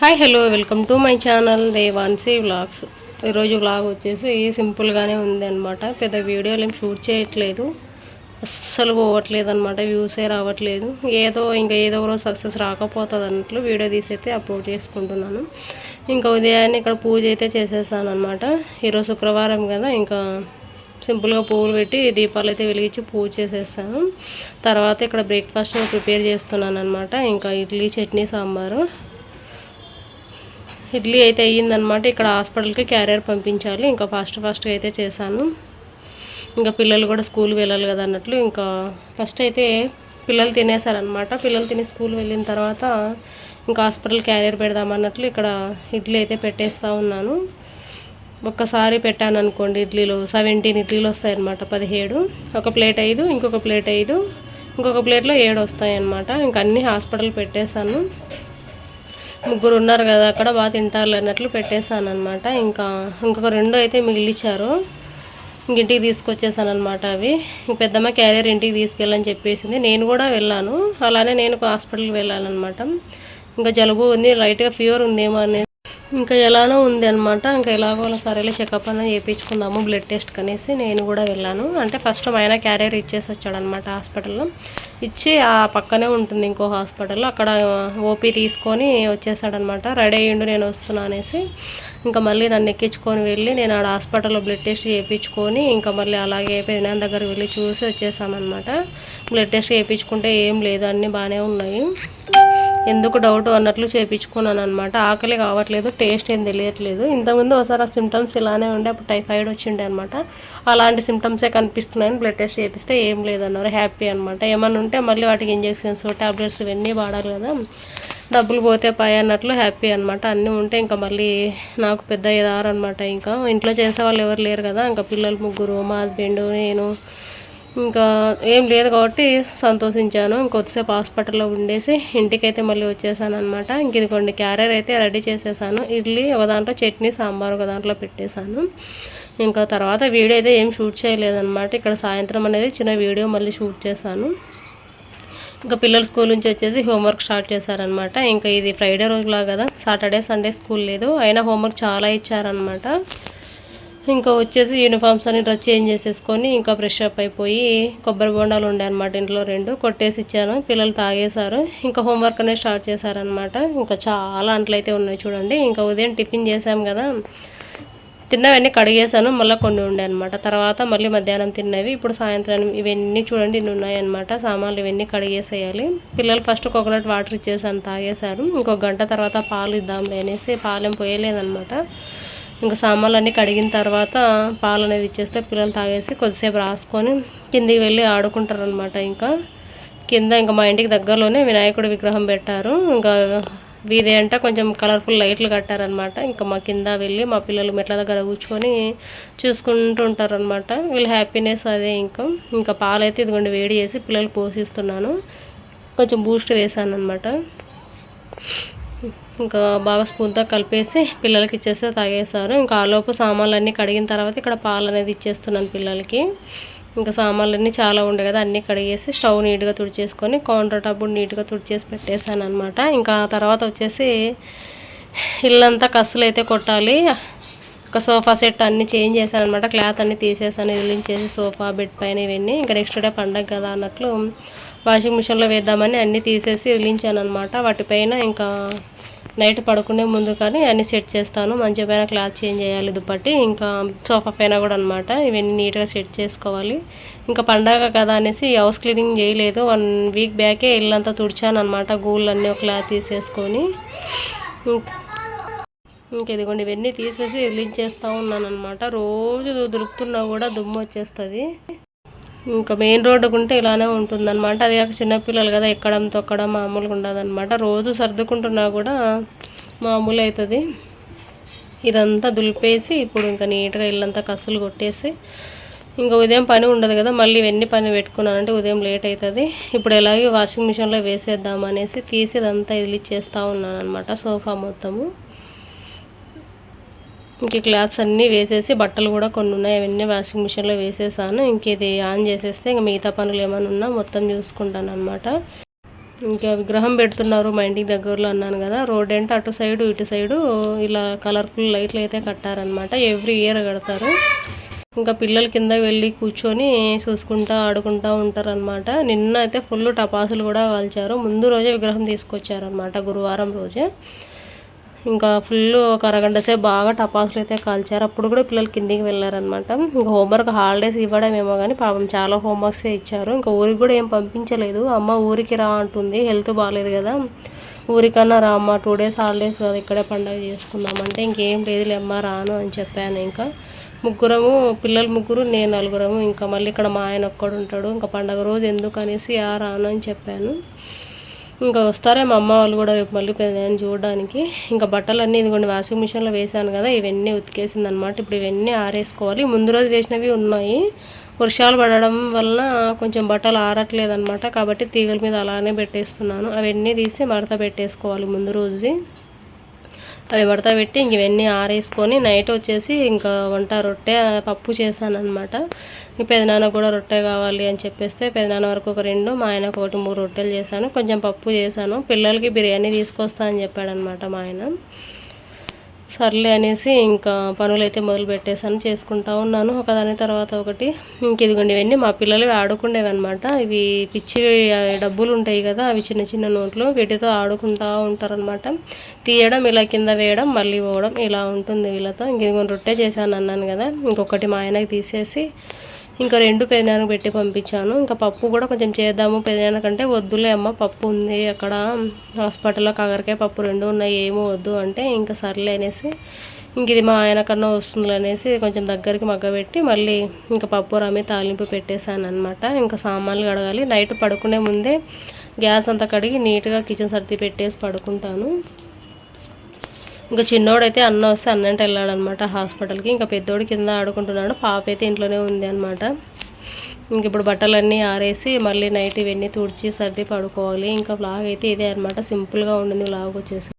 Hi hello welcome to my channel Devansi vlogs. ఈరోజు vlog వచ్చేసి సింపుల్గానే ఉంది అనమాట పెద్ద వీడియోలు ఏం షూట్ చేయట్లేదు. అస్సలు పోవట్లేదు అనమాట వ్యూసే రావట్లేదు. ఏదో ఇంకా ఏదో ఒక రోజు సక్సెస్ రాకపోతుంది అన్నట్లు వీడియో తీసైతే అప్లోడ్ చేసుకుంటున్నాను. ఇంకా ఉదయాన్నే ఇక్కడ పూజ అయితే చేసేసాను అనమాట ఈరోజు శుక్రవారం కదా ఇంకా సింపుల్గా పువ్వులు పెట్టి దీపాలు అయితే వెలిగించి పూజ చేసేస్తాను తర్వాత ఇక్కడ బ్రేక్ఫాస్ట్ ప్రిపేర్ చేస్తున్నాను అనమాట ఇంకా ఇడ్లీ చట్నీ సాంబారు. ఇడ్లీ అయితే అయ్యిందనమాట ఇక్కడ హాస్పిటల్కి క్యారియర్ పంపించాలి. ఇంకా ఫాస్ట్ ఫాస్ట్గా అయితే చేశాను. ఇంకా పిల్లలు కూడా స్కూల్ వెళ్ళాలి కదా అన్నట్లు ఇంకా ఫస్ట్ అయితే పిల్లలు తినేసారనమాట పిల్లలు తిని స్కూల్ వెళ్ళిన తర్వాత ఇంకా హాస్పిటల్ క్యారియర్ పెడదామన్నట్లు ఇక్కడ ఇడ్లీ అయితే పెట్టేస్తూ ఉన్నాను. ఒక్కసారి పెట్టాను అనుకోండి ఇడ్లీలు. సెవెంటీన్ ఇడ్లీలు వస్తాయి అనమాట పదిహేడు. ఒక ప్లేట్ ఐదు ఇంకొక ప్లేట్ ఐదు ఇంకొక ప్లేట్లో ఏడు వస్తాయి అనమాట ఇంకా అన్నీ హాస్పిటల్ పెట్టేశాను. ముగ్గురు ఉన్నారు కదా అక్కడ బాగా తింటారు అన్నట్లు పెట్టేశాను అనమాట ఇంకా ఇంకొక రెండు అయితే మిగిలిచ్చారు. ఇంటికి తీసుకొచ్చేసాను అనమాట అవి పెద్దమ్మ క్యారియర్ ఇంటికి తీసుకెళ్ళని చెప్పేసింది. నేను కూడా వెళ్ళాను. అలానే నేను హాస్పిటల్కి వెళ్ళాలన్నమాట. ఇంకా జలుబు ఉంది లైట్గా ఫీవర్ ఉందేమో అనేది ఇంకా ఎలానో ఉంది అనమాట ఇంకా ఎలాగో సరేలే చెకప్ అన్న చేయించుకుందాము బ్లడ్ టెస్ట్ కనేసి నేను కూడా వెళ్ళాను. అంటే ఫస్ట్ ఆయన క్యారియర్ ఇచ్చేసి వచ్చాడనమాట హాస్పిటల్లో. ఇచ్చి ఆ పక్కనే ఉంటుంది ఇంకో హాస్పిటల్లో అక్కడ ఓపీ తీసుకొని వచ్చేసాడనమాట రెడీ అయ్యిండు నేను వస్తున్నా అనేసి. ఇంకా మళ్ళీ నన్ను ఎక్కించుకొని వెళ్ళి నేను ఆడ హాస్పిటల్లో బ్లడ్ టెస్ట్ చేయించుకొని ఇంకా మళ్ళీ అలాగే పెరినా దగ్గర వెళ్ళి చూసి వచ్చేసామన్నమాట. బ్లడ్ టెస్ట్ చేయించుకుంటే ఏం లేదు అన్నీ బాగానే ఉన్నాయి. ఎందుకు డౌట్ అన్నట్లు చేయించుకున్నాను అనమాట ఆకలి కావట్లేదు టేస్ట్ ఏం తెలియట్లేదు. ఇంతకుముందు ఒకసారి ఆ సిమ్టమ్స్ ఇలానే ఉండే అప్పుడు టైఫాయిడ్ వచ్చిండే అనమాట అలాంటి సిమ్టమ్సే కనిపిస్తున్నాయని బ్లడ్ టెస్ట్ చేపిస్తే ఏం లేదన్నారు. హ్యాపీ అనమాట ఏమన్నా ఉంటే మళ్ళీ వాటికి ఇంజెక్షన్స్ టాబ్లెట్స్ ఇవన్నీ వాడాలి కదా. డబ్బులు పోతే పై అన్నట్లు హ్యాపీ అనమాట అన్నీ ఉంటే ఇంకా మళ్ళీ నాకు పెద్ద అనమాట ఇంకా ఇంట్లో చేసే వాళ్ళు ఎవరు లేరు కదా. ఇంకా పిల్లలు ముగ్గురు మా హస్బెండ్ నేను ఇంకా ఏం లేదు కాబట్టి సంతోషించాను. ఇంకొద్దిసేపు హాస్పిటల్లో ఉండేసి ఇంటికైతే మళ్ళీ వచ్చేసాను అనమాట ఇంక ఇదిగోండి క్యారియర్ అయితే రెడీ చేసేసాను. ఇడ్లీ ఒక దాంట్లో చట్నీ సాంబార్ ఒక దాంట్లో పెట్టేశాను. ఇంకా తర్వాత వీడియో అయితే ఏం షూట్ చేయలేదన్నమాట ఇక్కడ సాయంత్రం అనేది చిన్న వీడియో మళ్ళీ షూట్ చేశాను. ఇంకా పిల్లలు స్కూల్ నుంచి వచ్చేసి హోంవర్క్ స్టార్ట్ చేశారనమాట ఇంకా ఇది ఫ్రైడే రోజులా కదా సాటర్డే సండే స్కూల్ లేదు. అయినా హోంవర్క్ చాలా ఇచ్చారనమాట ఇంకా వచ్చేసి యూనిఫామ్స్ అని డ్రెస్ చేంజ్ చేసేసుకొని ఇంకా ఫ్రెష్ అప్ అయిపోయి కొబ్బరి బొండాలు ఉండే అనమాట ఇంట్లో రెండు కొట్టేసి ఇచ్చాను. పిల్లలు తాగేశారు. ఇంకా హోంవర్క్ అనేది స్టార్ట్ చేశారనమాట ఇంకా చాలా అంట్లయితే ఉన్నాయి చూడండి. ఇంకా ఉదయం టిఫిన్ చేసాం కదా. తిన్నవన్నీ కడిగేసాను మళ్ళీ కొన్ని ఉండే అనమాట తర్వాత మళ్ళీ మధ్యాహ్నం తిన్నవి. ఇప్పుడు సాయంత్రం ఇవన్నీ చూడండి ఇన్ని ఉన్నాయన్నమాట. సామాన్లు ఇవన్నీ కడిగేసేయాలి. పిల్లలు ఫస్ట్ కోకోనట్ వాటర్ ఇచ్చేసాను తాగేశారు. ఇంకొక గంట తర్వాత పాలు ఇద్దాంలే అనేసి పాలెం పోయలేదనమాట ఇంకా సామాన్లు అన్నీ కడిగిన తర్వాత పాలు అనేది ఇచ్చేస్తే పిల్లలు తాగేసి కొద్దిసేపు రాసుకొని కిందికి వెళ్ళి ఆడుకుంటారనమాట ఇంకా. కింద ఇంకా మా ఇంటికి దగ్గరలోనే వినాయకుడి విగ్రహం పెట్టారు. ఇంకా వీధి అంటే కొంచెం కలర్ఫుల్ లైట్లు కట్టారనమాట ఇంకా మా కింద వెళ్ళి మా పిల్లలు మెట్ల దగ్గర కూర్చొని చూసుకుంటూ ఉంటారనమాట వీళ్ళ హ్యాపీనెస్ అదే ఇంకా. ఇంకా పాలైతే ఇదిగోండి వేడి చేసి పిల్లలు పోషిస్తున్నాను. కొంచెం బూస్ట్ వేసాను అనమాట ఇంకా బాగా స్పూన్తో కలిపేసి పిల్లలకి ఇచ్చేస్తే తాగేసారు ఇంకా ఆలోపు సామాన్లు అన్నీ కడిగిన తర్వాత ఇక్కడ పాలు అనేది ఇచ్చేస్తున్నాను పిల్లలకి. ఇంకా సామాన్లన్నీ చాలా ఉండే కదా అన్నీ కడిగేసి స్టవ్ నీట్గా తుడిచేసుకొని కౌంటర్ టబ్బు నీట్గా తుడిచేసి పెట్టేశాను అనమాట ఇంకా తర్వాత వచ్చేసి ఇల్లంతా కస్సులు అయితే కొట్టాలి. ఒక సోఫా సెట్ అన్నీ చేంజ్ చేశాను అనమాట క్లాత్ అన్నీ తీసేసాను ఇల్లించేసి సోఫా బెడ్ పైన ఇవన్నీ. ఇంకా నెక్స్ట్ డే పండగ కదా అన్నట్లు వాషింగ్ మిషన్లో వేద్దామని అన్నీ తీసేసి వదిలించాను అనమాట వాటిపైన ఇంకా నైట్ పడుకునే ముందు కానీ అన్నీ సెట్ చేస్తాను. మంచి పైన క్లాత్ చేంజ్ చేయాలి దుప్పటి. ఇంకా సోఫా పైన కూడా అనమాట ఇవన్నీ నీట్గా సెట్ చేసుకోవాలి. ఇంకా పండగ కదా అనేసి హౌస్ క్లీనింగ్ చేయలేదు. వన్ వీక్ బ్యాకే ఇల్లంతా తుడిచాను అనమాట గూళ్ళన్నీ ఒక క్లాత్ తీసేసుకొని. ఇంకా ఇదిగోండి ఇవన్నీ తీసేసి వదిలించేస్తూ ఉన్నాను అనమాట రోజు దొరుకుతున్నా కూడా దుమ్ము వచ్చేస్తుంది. ఇంకా మెయిన్ రోడ్డుకు ఉంటే ఇలానే ఉంటుందన్నమాట. అది కాక చిన్నపిల్లలు కదా ఎక్కడం తొక్కడం మామూలుగా ఉండదన్నమాట. రోజు సర్దుకుంటున్నా కూడా మామూలు అవుతుంది ఇదంతా దులిపేసి ఇప్పుడు ఇంకా నీట్గా ఇల్లంతా కసులు కొట్టేసి ఇంకా ఉదయం పని ఉండదు కదా మళ్ళీ ఇవన్నీ పని పెట్టుకున్నానంటే ఉదయం లేట్ అవుతుంది ఇప్పుడు ఎలాగే వాషింగ్ మిషన్లో వేసేద్దాం అనేసి తీసి ఇదంతా ఇదిలిచ్చేస్తూ ఉన్నాను అనమాట సోఫా మొత్తము. ఇంక క్లాత్స్ అన్నీ వేసేసి బట్టలు కూడా కొన్ని ఉన్నాయి అవన్నీ వాషింగ్ మిషన్లో వేసేసాను. ఇంక ఇది ఆన్ చేసేస్తే ఇంక మిగతా పనులు ఏమైనా ఉన్నా మొత్తం చూసుకుంటాను అనమాట ఇంకా విగ్రహం పెడుతున్నారు మా ఇంటికి దగ్గరలో అన్నాను కదా రోడ్ అంటే అటు సైడు ఇటు సైడు ఇలా కలర్ఫుల్ లైట్లు అయితే కట్టారనమాట ఎవ్రీ ఇయర్ కడతారు. ఇంకా పిల్లల కింద వెళ్ళి కూర్చొని చూసుకుంటా ఆడుకుంటూ ఉంటారనమాట నిన్న అయితే ఫుల్ టపాసులు కూడా కాల్చారు. ముందు రోజే విగ్రహం తీసుకొచ్చారనమాట గురువారం రోజే. ఇంకా ఫుల్ ఒక అరగంట సేపు బాగా టపాసులు అయితే కాల్చారు. అప్పుడు కూడా పిల్లలు కిందికి వెళ్ళారనమాట ఇంకా హోంవర్క్ హాలిడేస్ ఇవ్వడమేమో కానీ పాపం చాలా హోంవర్క్స్ ఇచ్చారు. ఇంకా ఊరికి కూడా ఏం పంపించలేదు. అమ్మ ఊరికి రా అంటుంది. హెల్త్ బాగాలేదు కదా. ఊరికన్నా రా అమ్మ టూ డేస్ హాలిడేస్ కదా ఇక్కడే పండగ చేసుకుందామంటే ఇంకేం లేదులే అమ్మ రాను అని చెప్పాను ఇంకా. ముగ్గురము పిల్లలు ముగ్గురు నేను నలుగురము ఇంకా మళ్ళీ ఇక్కడ మా ఆయన ఒక్కడు ఉంటాడు. ఇంకా పండగ రోజు ఎందుకు అనేసి ఆ రాను అని చెప్పాను. ఇంకా వస్తారే మా అమ్మ వాళ్ళు కూడా రేపు మళ్ళీ పెద్దని చూడడానికి. ఇంకా బట్టలు అన్నీ ఇదిగోండి వాషింగ్ మిషన్లో వేసాను కదా ఇవన్నీ ఉతికేసింది అనమాట ఇప్పుడు ఇవన్నీ ఆరేసుకోవాలి. ముందు రోజు వేసినవి ఉన్నాయి. వర్షాలు పడడం వలన కొంచెం బట్టలు ఆరట్లేదు అనమాట కాబట్టి తీగల మీద అలానే పెట్టేస్తున్నాను. అవన్నీ తీసి మడత పెట్టేసుకోవాలి ముందు రోజుది. అవి మడత పెట్టి ఇంక ఇవన్నీ ఆరేసుకొని నైట్ వచ్చేసి ఇంకా వంట రొట్టె పప్పు చేశాను అనమాట పెదనాన్న కూడా రొట్టె కావాలి అని చెప్పేస్తే పెదనాన్న వరకు ఒక రెండు మా ఆయనకు ఒకటి మూడు రొట్టెలు చేశాను. కొంచెం పప్పు చేశాను. పిల్లలకి బిర్యానీ తీసుకొస్తా అని చెప్పాడనమాట మా ఆయన. సర్లే అనేసి ఇంకా పనులు అయితే మొదలు పెట్టేసాను చేసుకుంటా ఉన్నాను. ఒకదాని తర్వాత ఒకటి. ఇంక ఇదిగోండి ఇవన్నీ మా పిల్లలు ఆడుకుండేవి అనమాట ఇవి పిచ్చి డబ్బులు ఉంటాయి కదా అవి చిన్న చిన్న నోట్లు వీటితో ఆడుకుంటూ ఉంటారనమాట తీయడం ఇలా కింద వేయడం మళ్ళీ పోవడం ఇలా ఉంటుంది వీళ్ళతో. ఇంక ఇదిగోండి రొట్టె చేశాను అన్నాను కదా ఇంకొకటి మా ఆయనకి తీసేసి ఇంకా రెండు పెదనాన్నకు పెట్టి పంపించాను. ఇంకా పప్పు కూడా కొంచెం చేద్దాము. పెదనాన్న కంటే వద్దులే అమ్మ పప్పు ఉంది అక్కడ. హాస్పిటల్లో కాకరకాయ పప్పు రెండు ఉన్నాయి ఏమో వద్దు అంటే ఇంకా సర్లే అనేసి ఇంక ఇది మా ఆయన కన్నా వస్తుంది అనేసి కొంచెం దగ్గరికి మగ్గబెట్టి మళ్ళీ ఇంకా పప్పు రమ్మి తాలింపు పెట్టేశాను అనమాట ఇంకా సామాన్లు కడగాలి. నైట్ పడుకునే ముందే గ్యాస్ అంతా కడిగి నీట్గా కిచెన్ సర్ది పెట్టేసి పడుకుంటాను. ఇంకా చిన్నోడైతే అన్న వస్తే అన్నంటే వెళ్ళాడనమాట హాస్పిటల్కి. ఇంకా పెద్దోడు కింద ఆడుకుంటున్నాడు. పాప అయితే ఇంట్లోనే ఉంది అనమాట ఇంక ఇప్పుడు బట్టలన్నీ ఆరేసి మళ్ళీ నైట్ ఇవన్నీ తుడిచి సర్ది పడుకోవాలి. ఇంకా బ్లాగ్ అయితే ఇదే అనమాట సింపుల్గా ఉండింది బ్లాగ్ వచ్చేసి.